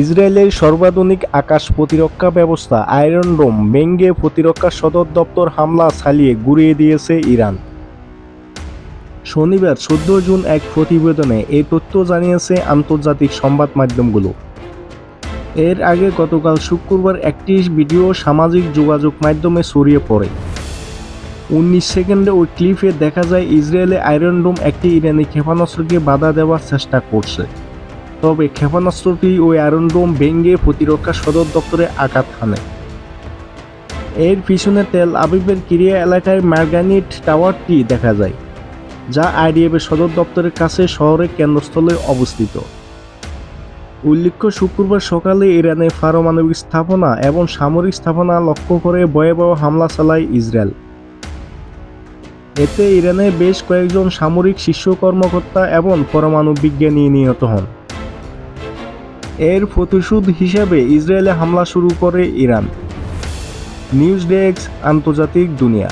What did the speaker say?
ইসরায়েলের সর্বাধুনিক আকাশ প্রতিরক্ষা ব্যবস্থা আয়রন ডোম ভেঙ্গে প্রতিরক্ষা সদর দপ্তর হামলা চালিয়ে গুড়িয়ে দিয়েছে ইরান। শনিবার চোদ্দ জুন এক প্রতিবেদনে এই তথ্য জানিয়েছে আন্তর্জাতিক সংবাদ মাধ্যমগুলো। এর আগে গতকাল শুক্রবার একটি ভিডিও সামাজিক যোগাযোগ মাধ্যমে ছড়িয়ে পড়ে। উনিশ সেকেন্ডে ওই ক্লিপে দেখা যায় ইসরায়েলে আয়রন ডোম একটি ইরানি ক্ষেপণাস্ত্রকে বাধা দেওয়ার চেষ্টা করছে। তবে ক্ষেপণাস্ত্রটি ওই আয়রন ডোম ভেঙে প্রতিরক্ষা সদর দপ্তরে আঘাত হানে। এর পিছনে তেল আবিবের কিরিয়া এলাকায় মার্গানিট টাওয়ারটি দেখা যায়, যা আইডিএফের সদর দপ্তরের কাছে শহরের কেন্দ্রস্থলে অবস্থিত। উল্লেখ্য, শুক্রবার সকালে ইরানে পারমাণবিক স্থাপনা এবং সামরিক স্থাপনা লক্ষ্য করে ভয়াবহ হামলা চালায় ইসরায়েল। এতে ইরানের বেশ কয়েকজন সামরিক শীর্ষ কর্মকর্তা এবং পরমাণু বিজ্ঞানী নিহত হন। এর প্রতিশোধ হিসেবে ইসরায়েলে হামলা শুরু করে ইরান। নিউজ ডেস্ক আন্তর্জাতিক দুনিয়া।